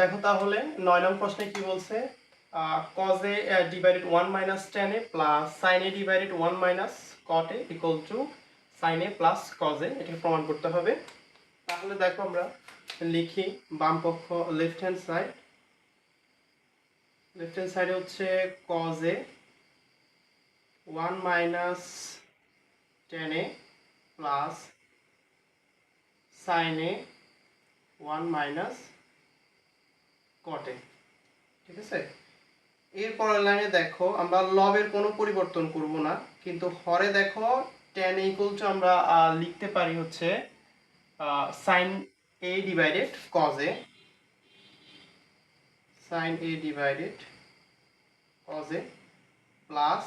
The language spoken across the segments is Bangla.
দেখো তাহলে নয় নং প্রশ্নে কি বলছে? Cos A divided one minus tan A plus sine A divided one minus cot A equal to sine A plus cos A এটাকে প্রমাণ করতে হবে। তাহলে দেখো আমরা লিখি বাম পক্ষ left hand side left hand সাইডে হচ্ছে cos A one minus tan A plus sine A one minus কটে। ঠিক আছে? এর পরের লাইনে দেখো, আমরা লবের কোনো পরিবর্তন করব না, কিন্তু হরে দেখো টেন ইকুয়াল টু আমরা লিখতে পারি হচ্ছে sine A divided cos sine A divided cos plus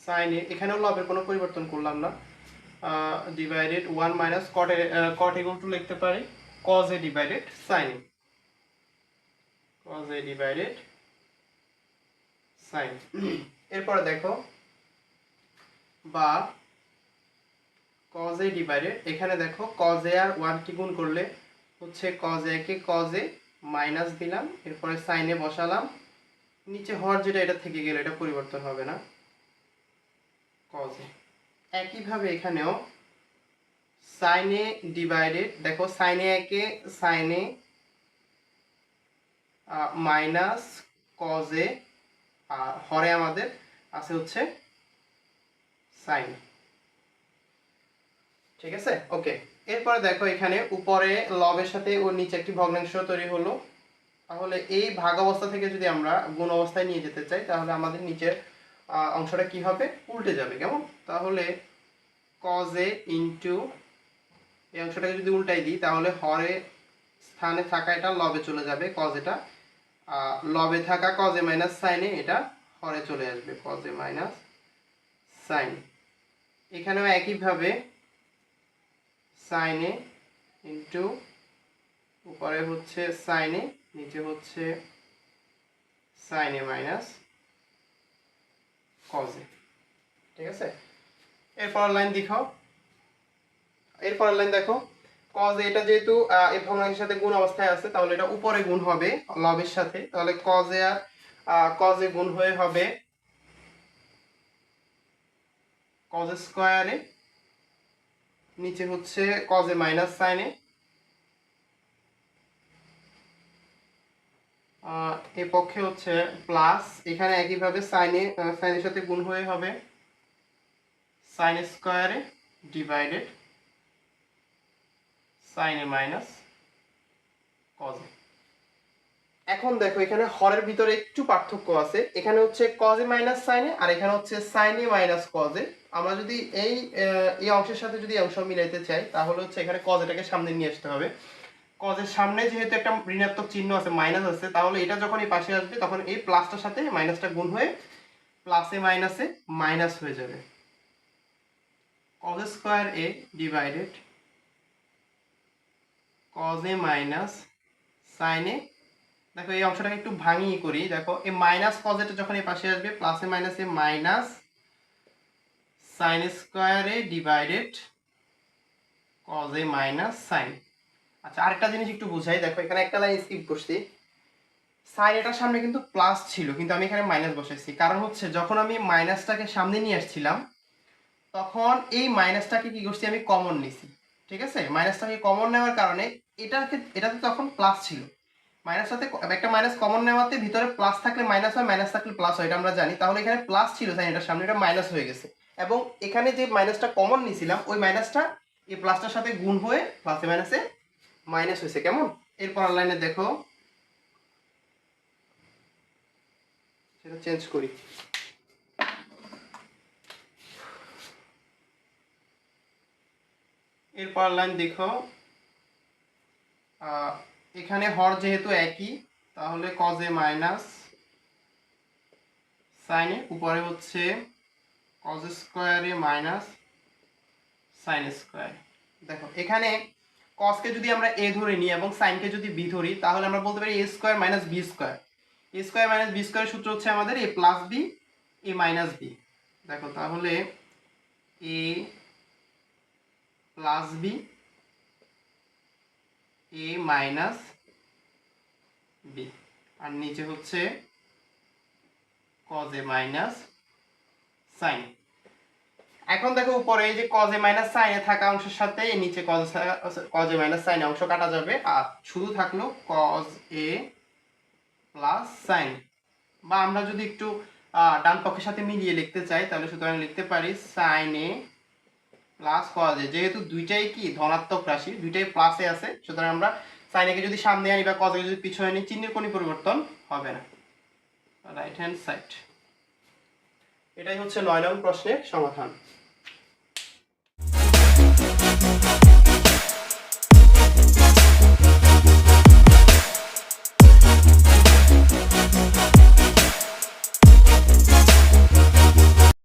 sine A এখানেও লবের কোনো পরিবর্তন করলাম না divided one minus cot cot equal to লিখতে পারি। Cos a divided sin a. Cos a divided sin এরপরে দেখো, বা cos a divided, এখানে দেখো cos a আর 1 কি গুণ করলে হচ্ছে cos a কে cos a মাইনাস দিলাম, এরপরে sin a বসালাম, নিচে হর যেটা এটা থেকে গেলে এটা পরিবর্তন হবে না, cos a একইভাবে এখানেও সাইনে ডিভাইডেড দেখো সাইনে একে সাইনে মাইনাস কজে আর হরে আমাদের আছে হচ্ছে সাইন ঠিক আছে? ওকে এরপরে দেখো এখানে উপরে লবের সাথে ওর নিচে একটি ভগ্নাংশ তৈরি হলো। তাহলে এই ভাগ অবস্থা থেকে যদি আমরা গুণ অবস্থায় নিয়ে যেতে চাই, তাহলে আমাদের নিচের অংশটা কি হবে? উল্টে যাবে। কেমন? তাহলে কজে ইন্টু এই অংশটাকে যদি উল্টাই দিই, তাহলে হরে স্থানে থাকা এটা লবে চলে যাবে কজ এটা। লবে থাকা কজে মাইনাস সাইনে এটা হরে চলে আসবে কজে মাইনাস সাইন এখানেও একইভাবে সাইনে ইন্টু উপরে হচ্ছে সাইনে নিচে হচ্ছে সাইনে মাইনাস কজে ঠিক আছে? এরপর লাইন দেখাও। এরপর লাইন দেখো। কজ এটা যেহেতু এই ভগ্নাংশের সাথে গুণ অবস্থায় আছে, তাহলে এটা উপরে গুণ হবে লবের সাথে। তাহলে কজে আর কজে গুণ হয়ে হবে কজ স্কোয়ারে নিচে হচ্ছে কজে মাইনাস সাইনে এ। পক্ষে হচ্ছে প্লাস এখানে একইভাবে সাইনে সাইনের সাথে গুণ হয়ে হবে। সাইন স্কোয়ারে ডিভাইডেড সাইনে মাইনাস কজে এখন দেখো, এখানে হরের ভিতরে একটু পার্থক্য আছে। এখানে হচ্ছে কজে মাইনাস সাইনে আর এখানে হচ্ছে সাইনে মাইনাস কজে আমরা যদি এই এই অংশের সাথে যদি অংশ মিলাইতে চাই, তাহলে হচ্ছে এখানে কজেটাকে সামনে নিয়ে আসতে হবে। কজের সামনে যেহেতু একটা ঋণাত্মক চিহ্ন আছে মাইনাস আছে, তাহলে এটা যখন এই পাশে আসবে, তখন এই প্লাসটার সাথে মাইনাসটা গুণ হয়ে প্লাসে মাইনাসে মাইনাস হয়ে যাবে। cos square A divided cos A minus sine দেখো এই অংশটাকে একটু ভাঙিয়ে করি। দেখো এই মাইনাস এটা যখন এই পাশে আসবে প্লাসে মাইনাসে minus sine square divided cos A minus sine আচ্ছা আরেকটা জিনিস একটু বুঝাই। দেখো, এখানে একটা লাইন স্কিপ করছি। সাইন এটার সামনে কিন্তু প্লাস ছিল, কিন্তু আমি এখানে মাইনাস বসাইছি। কারণ হচ্ছে, যখন আমি মাইনাসটাকে সামনে নিয়ে আসছিলাম, তখন এই মাইনাসটাকে কি করছি আমি কমন নিছি। ঠিক আছে? মাইনাসটাকে কমন নেওয়ার কারণে এটাকে এটাতে তখন প্লাস ছিল। মাইনাস সাথে একটা মাইনাস কমন নেওয়াতে ভিতরে প্লাস থাকলে মাইনাস হয় মাইনাস থাকলে প্লাস হয়, এটা আমরা জানি। তাহলে এখানে প্লাস ছিল, তাই এটার সামনে এটা মাইনাস হয়ে গেছে। এবং এখানে যে মাইনাসটা কমন নিছিলাম, ওই মাইনাসটা এই প্লাসটার সাথে গুণ হয়ে প্লাসে মাইনাসে মাইনাস হয়েছে, কেমন? এরপর লাইনে দেখো। সেটা চেঞ্জ করি। এরপর লাইন দেখো। এখানে হর যেহেতু একই, তাহলে কজে মাইনাস সাইনে উপরে হচ্ছে কজ স্কোয়ারে মাইনাস সাইন স্কোয়ার দেখো, এখানে কসকে যদি আমরা এ ধরে নিই এবং সাইনকে যদি বি ধরি, তাহলে আমরা বলতে পারি A square minus B square A square minus B square সূত্র হচ্ছে আমাদের A plus B A minus B দেখো, তাহলে A plus B A minus B আর নিচে হচ্ছে কজ এ মাইনাস সাইন এখন দেখো উপরে এই যে কজ মাইনাস সাইনে থাকা অংশের সাথে নিচে cos cos A minus sine অংশ কাটা যাবে। আর শুধু থাকল কজ এ প্লাস সাইন বা আমরা যদি একটু ডান পক্ষের সাথে মিলিয়ে লিখতে চাই, তাহলে সুতরাং লিখতে পারি সাইন এ প্লাস পাওয়া যায়। যেহেতু দুইটাই কি? ধনাত্মক রাশি, দুইটাই প্লাসে আছে। সুতরাং আমরা সাইনকে যদি সামনে আনি বা কজকে যদি পিছনে আনি, চিহ্নের কোনো পরিবর্তন হবে না। রাইট হ্যান্ড সাইড এটাই হচ্ছে নয় নং প্রশ্নের সমাধান।